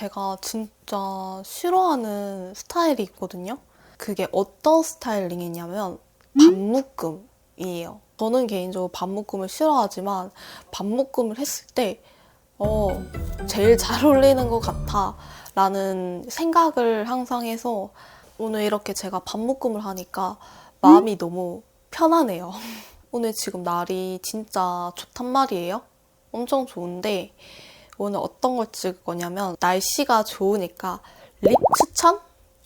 제가 진짜 싫어하는 스타일이 있거든요. 그게 어떤 스타일링이냐면 반묶음이에요. 저는 개인적으로 반묶음을 싫어하지만 반묶음을 했을 때 어, 제일 잘 어울리는 것 같아 라는 생각을 항상 해서 오늘 이렇게 제가 반묶음을 하니까 마음이 너무 편하네요. 오늘 지금 날이 진짜 좋단 말이에요. 엄청 좋은데 오늘 어떤 걸 찍을 거냐면 날씨가 좋으니까 립 추천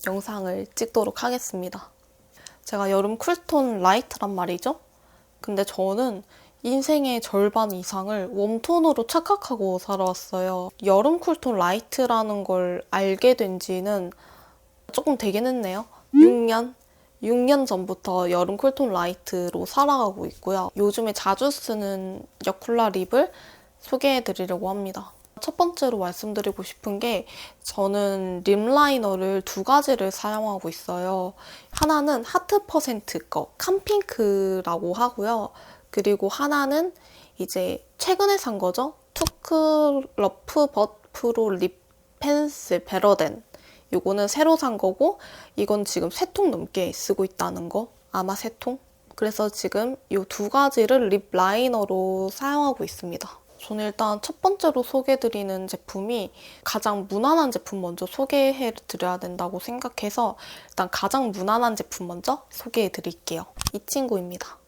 영상을 찍도록 하겠습니다. 제가 여름 쿨톤 라이트란 말이죠. 근데 저는 인생의 절반 이상을 웜톤으로 착각하고 살아왔어요. 여름 쿨톤 라이트라는 걸 알게 된 지는 조금 되긴 했네요. 6년? 6년 전부터 여름 쿨톤 라이트로 살아가고 있고요. 요즘에 자주 쓰는 여쿨라 립을 소개해 드리려고 합니다. 첫 번째로 말씀드리고 싶은 게 저는 립 라이너를 두 가지를 사용하고 있어요. 하나는 하트 퍼센트 거 캄핑크라고 하고요. 그리고 하나는 이제 최근에 산 거죠. 투크 러프 버 프로 립 펜슬 베러덴. 요거는 새로 산 거고 이건 지금 세 통 넘게 쓰고 있다는 거. 아마 세 통? 그래서 지금 이 두 가지를 립 라이너로 사용하고 있습니다. 저는 일단 첫 번째로 소개해드리는 제품이 가장 무난한 제품 먼저 소개해드려야 된다고 생각해서 일단 가장 무난한 제품 먼저 소개해드릴게요. 이 친구입니다.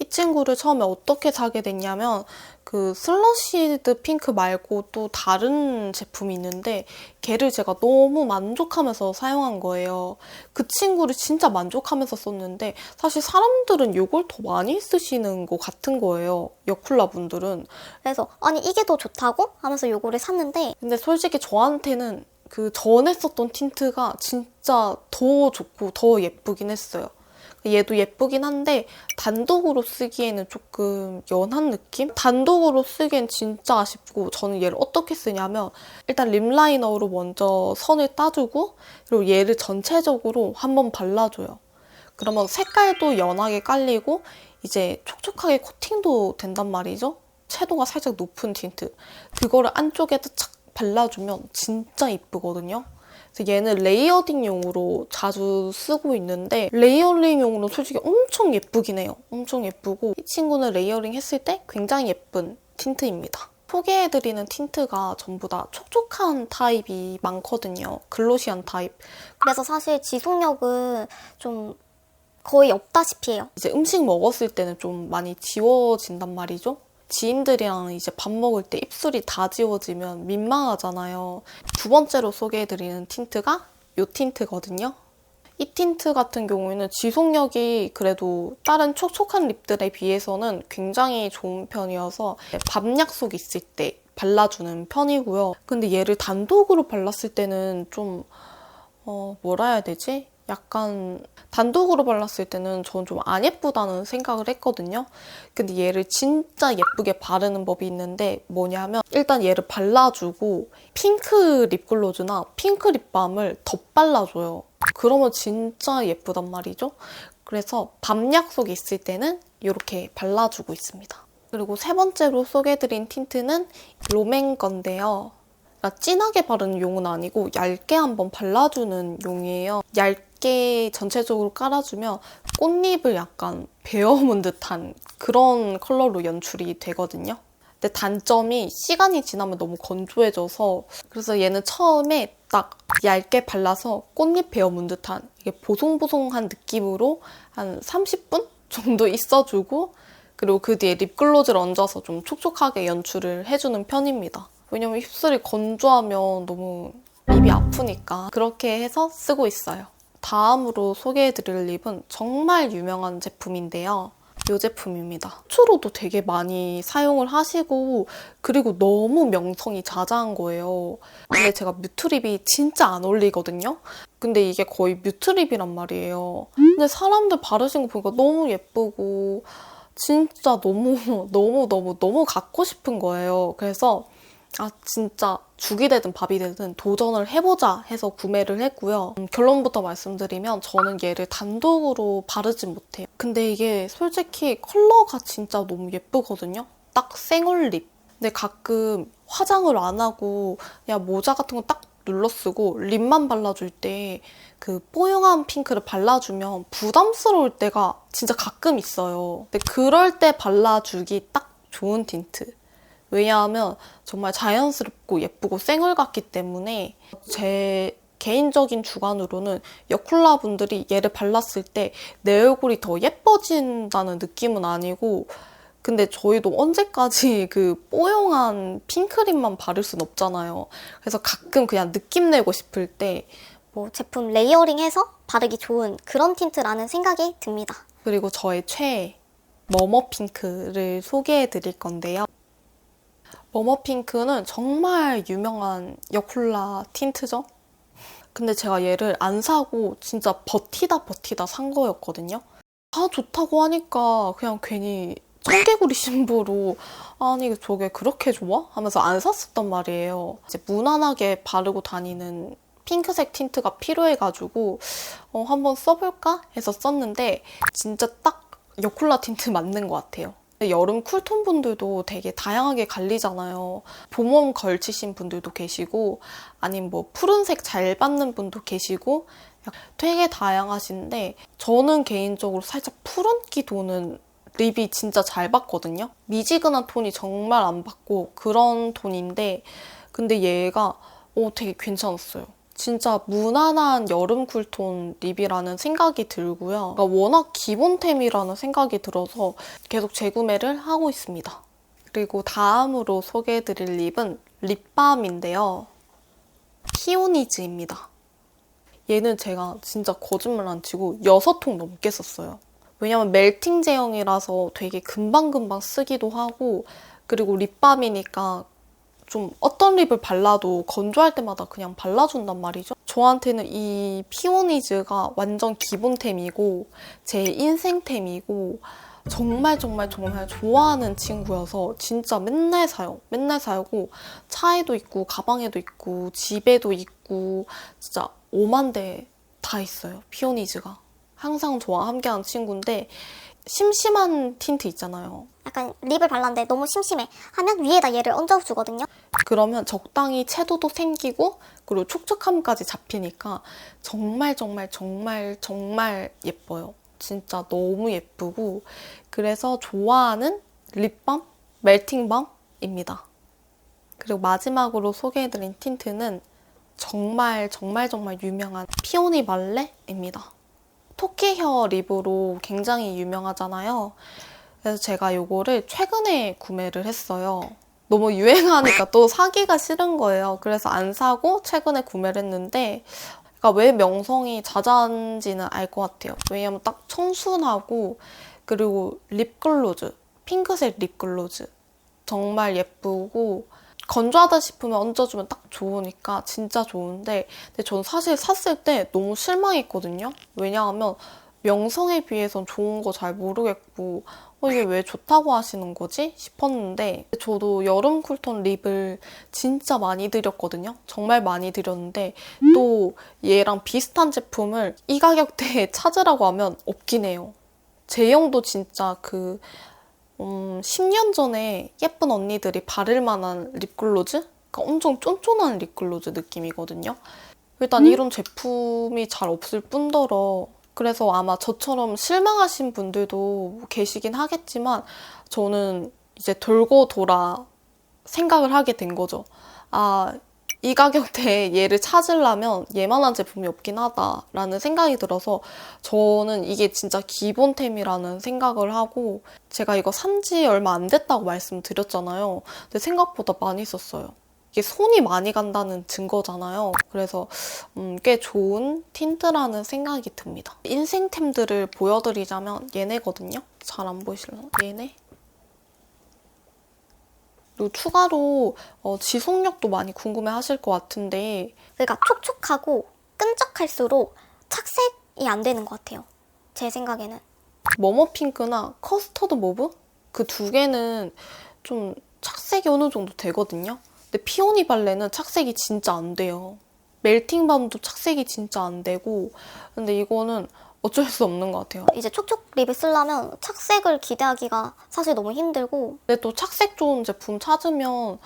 이 친구를 처음에 어떻게 사게 됐냐면 그 슬러시드 핑크 말고 또 다른 제품이 있는데 걔를 제가 너무 만족하면서 사용한 거예요. 그 친구를 진짜 만족하면서 썼는데 사실 사람들은 이걸 더 많이 쓰시는 것 같은 거예요. 여쿨라 분들은. 그래서 아니 이게 더 좋다고 하면서 요거를 샀는데 근데 솔직히 저한테는 그 전에 썼던 틴트가 진짜 더 좋고 더 예쁘긴 했어요. 얘도 예쁘긴 한데 단독으로 쓰기에는 조금 연한 느낌? 단독으로 쓰기엔 진짜 아쉽고 저는 얘를 어떻게 쓰냐면 일단 립 라이너로 먼저 선을 따주고 그리고 얘를 전체적으로 한번 발라줘요. 그러면 색깔도 연하게 깔리고 이제 촉촉하게 코팅도 된단 말이죠. 채도가 살짝 높은 틴트. 그거를 안쪽에다 착 발라주면 진짜 이쁘거든요. 그래서 얘는 레이어딩용으로 자주 쓰고 있는데 레이어링용으로 솔직히 엄청 예쁘긴 해요. 엄청 예쁘고 이 친구는 레이어링 했을 때 굉장히 예쁜 틴트입니다. 소개해드리는 틴트가 전부 다 촉촉한 타입이 많거든요. 글로시한 타입. 그래서 사실 지속력은 좀 거의 없다시피 해요. 이제 음식 먹었을 때는 좀 많이 지워진단 말이죠. 지인들이랑 이제 밥 먹을 때 입술이 다 지워지면 민망하잖아요. 두 번째로 소개해드리는 틴트가 이 틴트거든요. 이 틴트 같은 경우에는 지속력이 그래도 다른 촉촉한 립들에 비해서는 굉장히 좋은 편이어서 밥 약속 있을 때 발라주는 편이고요. 근데 얘를 단독으로 발랐을 때는 좀, 어, 뭐라 해야 되지? 약간 단독으로 발랐을 때는 저는 좀 안 예쁘다는 생각을 했거든요. 근데 얘를 진짜 예쁘게 바르는 법이 있는데 뭐냐면 일단 얘를 발라주고 핑크 립글로즈나 핑크 립밤을 덧발라줘요. 그러면 진짜 예쁘단 말이죠. 그래서 밤 약속 있을 때는 이렇게 발라주고 있습니다. 그리고 세 번째로 소개해드린 틴트는 롬앤 건데요. 진하게 바르는 용은 아니고 얇게 한번 발라주는 용이에요. 얇 게 전체적으로 깔아주면 꽃잎을 약간 베어문 듯한 그런 컬러로 연출이 되거든요. 근데 단점이 시간이 지나면 너무 건조해져서 그래서 얘는 처음에 딱 얇게 발라서 꽃잎 베어문 듯한 이게 보송보송한 느낌으로 한 30분 정도 있어주고 그리고 그 뒤에 립글로즈를 얹어서 좀 촉촉하게 연출을 해주는 편입니다. 왜냐면 입술이 건조하면 너무 입이 아프니까 그렇게 해서 쓰고 있어요. 다음으로 소개해드릴 립은 정말 유명한 제품인데요. 이 제품입니다. 추로도 되게 많이 사용을 하시고 그리고 너무 명성이 자자한 거예요. 근데 제가 뮤트립이 진짜 안 어울리거든요. 근데 이게 거의 뮤트립이란 말이에요. 근데 사람들 바르신 거 보니까 너무 예쁘고 진짜 너무 너무 너무 너무 갖고 싶은 거예요. 그래서 아 진짜 죽이 되든 밥이 되든 도전을 해보자 해서 구매를 했고요. 음, 결론부터 말씀드리면 저는 얘를 단독으로 바르진 못해요. 근데 이게 솔직히 컬러가 진짜 너무 예쁘거든요. 딱 생얼립. 근데 가끔 화장을 안 하고 그냥 모자 같은 거 딱 눌러 쓰고 립만 발라줄 때 그 뽀용한 핑크를 발라주면 부담스러울 때가 진짜 가끔 있어요. 근데 그럴 때 발라주기 딱 좋은 틴트. 왜냐하면 정말 자연스럽고 예쁘고 생얼 같기 때문에 제 개인적인 주관으로는 여쿨라 분들이 얘를 발랐을 때 내 얼굴이 더 예뻐진다는 느낌은 아니고 근데 저희도 언제까지 그 뽀용한 핑크림만 바를 순 없잖아요. 그래서 가끔 그냥 느낌 내고 싶을 때 뭐 제품 레이어링해서 바르기 좋은 그런 틴트라는 생각이 듭니다. 그리고 저의 최애 머머 핑크를 소개해 드릴 건데요. 머머 핑크는 정말 유명한 여쿨라 틴트죠. 근데 제가 얘를 안 사고 진짜 버티다 버티다 산 거였거든요. 아 좋다고 하니까 그냥 괜히 청개구리 신부로 아니 저게 그렇게 좋아? 하면서 안 샀었단 말이에요. 이제 무난하게 바르고 다니는 핑크색 틴트가 필요해가지고 어, 한번 써볼까 해서 썼는데 진짜 딱 여쿨라 틴트 맞는 것 같아요. 여름 쿨톤 분들도 되게 다양하게 갈리잖아요. 봄웜 걸치신 분들도 계시고, 아니면 뭐 푸른색 잘 받는 분도 계시고, 되게 다양하신데, 저는 개인적으로 살짝 푸른기 도는 립이 진짜 잘 받거든요. 미지근한 톤이 정말 안 받고 그런 톤인데, 근데 얘가 어, 되게 괜찮았어요. 진짜 무난한 여름 쿨톤 립이라는 생각이 들고요. 그러니까 워낙 기본템이라는 생각이 들어서 계속 재구매를 하고 있습니다. 그리고 다음으로 소개해드릴 립은 립밤인데요. 피오니즈입니다. 얘는 제가 진짜 거짓말 안 치고 6통 넘게 썼어요. 왜냐면 멜팅 제형이라서 되게 금방금방 쓰기도 하고 그리고 립밤이니까 좀 어떤 립을 발라도 건조할 때마다 그냥 발라준단 말이죠. 저한테는 이 피오니즈가 완전 기본템이고 제 인생템이고 정말 정말 정말 좋아하는 친구여서 진짜 맨날 사요. 맨날 사고 차에도 있고 가방에도 있고 집에도 있고 진짜 오만 대 다 있어요. 피오니즈가. 항상 저와 함께하는 친구인데 심심한 틴트 있잖아요. 약간 립을 발랐는데 너무 심심해 하면 위에다 얘를 얹어주거든요. 그러면 적당히 채도도 생기고 그리고 촉촉함까지 잡히니까 정말 정말 정말 정말 예뻐요. 진짜 너무 예쁘고 그래서 좋아하는 립밤, 멜팅밤입니다. 그리고 마지막으로 소개해드린 틴트는 정말 정말 정말 유명한 피오니 말레입니다. 토끼 헤어 립으로 굉장히 유명하잖아요. 그래서 제가 요거를 최근에 구매를 했어요. 너무 유행하니까 또 사기가 싫은 거예요. 그래서 안 사고 최근에 구매를 했는데 그러니까 왜 명성이 자자한지는 알 것 같아요. 왜냐면 딱 청순하고 그리고 립글로즈, 핑크색 립글로즈 정말 예쁘고 건조하다 싶으면 얹어주면 딱 좋으니까 진짜 좋은데 근데 전 사실 샀을 때 너무 실망했거든요. 왜냐하면 명성에 비해선 좋은 거 잘 모르겠고 어, 이게 왜 좋다고 하시는 거지 싶었는데 저도 여름 쿨톤 립을 진짜 많이 들였거든요. 정말 많이 들였는데 또 얘랑 비슷한 제품을 이 가격대에 찾으라고 하면 없긴 해요. 제형도 진짜 그 음, 10년 전에 예쁜 언니들이 바를 만한 립글로즈? 그러니까 엄청 쫀쫀한 립글로즈 느낌이거든요. 일단 이런 제품이 잘 없을 뿐더러 그래서 아마 저처럼 실망하신 분들도 계시긴 하겠지만 저는 이제 돌고 돌아 생각을 하게 된 거죠. 아, 이 가격대에 얘를 찾으려면 얘만한 제품이 없긴 하다라는 생각이 들어서 저는 이게 진짜 기본템이라는 생각을 하고 제가 이거 산 지 얼마 안 됐다고 말씀드렸잖아요. 근데 생각보다 많이 썼어요. 이게 손이 많이 간다는 증거잖아요. 그래서 음, 꽤 좋은 틴트라는 생각이 듭니다. 인생템들을 보여드리자면 얘네거든요. 잘 안 보이실려나? 얘네? 그리고 추가로 어, 지속력도 많이 궁금해 하실 것 같은데 그러니까 촉촉하고 끈적할수록 착색이 안 되는 것 같아요. 제 생각에는. 머머 핑크나 커스터드 모브 그 두 개는 좀 착색이 어느 정도 되거든요. 근데 피오니 발레는 착색이 진짜 안 돼요. 멜팅밤도 착색이 진짜 안 되고 근데 이거는 어쩔 수 없는 것 같아요. 이제 촉촉 립을 쓰려면 착색을 기대하기가 사실 너무 힘들고 근데 또 착색 좋은 제품 찾으면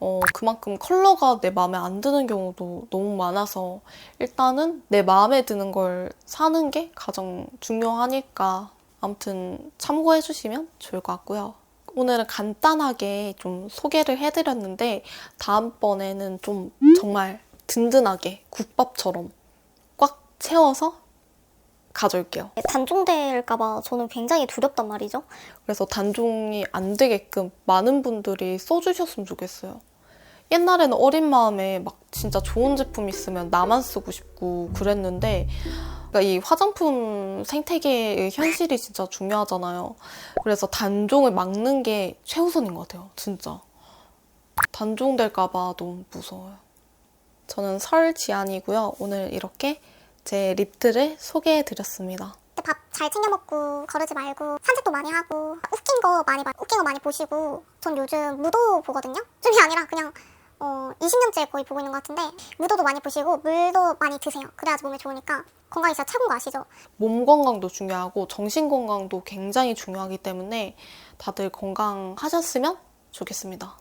어, 그만큼 컬러가 내 마음에 안 드는 경우도 너무 많아서 일단은 내 마음에 드는 걸 사는 게 가장 중요하니까 아무튼 참고해 주시면 좋을 것 같고요. 오늘은 간단하게 좀 소개를 해드렸는데 다음번에는 좀 정말 든든하게 국밥처럼 꽉 채워서 가져올게요. 단종될까봐 저는 굉장히 두렵단 말이죠. 그래서 단종이 안 되게끔 많은 분들이 써주셨으면 좋겠어요. 옛날에는 어린 마음에 막 진짜 좋은 제품 있으면 나만 쓰고 싶고 그랬는데 그러니까 이 화장품 생태계의 현실이 진짜 중요하잖아요. 그래서 단종을 막는 게 최우선인 것 같아요. 진짜. 단종될까봐 너무 무서워요. 저는 설지안이고요. 오늘 이렇게 제 립들을 소개해드렸습니다. 밥 잘 챙겨 먹고 거르지 말고 산책도 많이 하고 웃긴 거 많이 봐- 웃긴 거 많이 보시고 전 요즘 무도 보거든요. 좀이 아니라 그냥 어 20년째 거의 보고 있는 것 같은데 무도도 많이 보시고 물도 많이 드세요. 그래야지 몸에 좋으니까 건강이 진짜 최고인 거 아시죠? 몸 건강도 중요하고 정신 건강도 굉장히 중요하기 때문에 다들 건강하셨으면 좋겠습니다.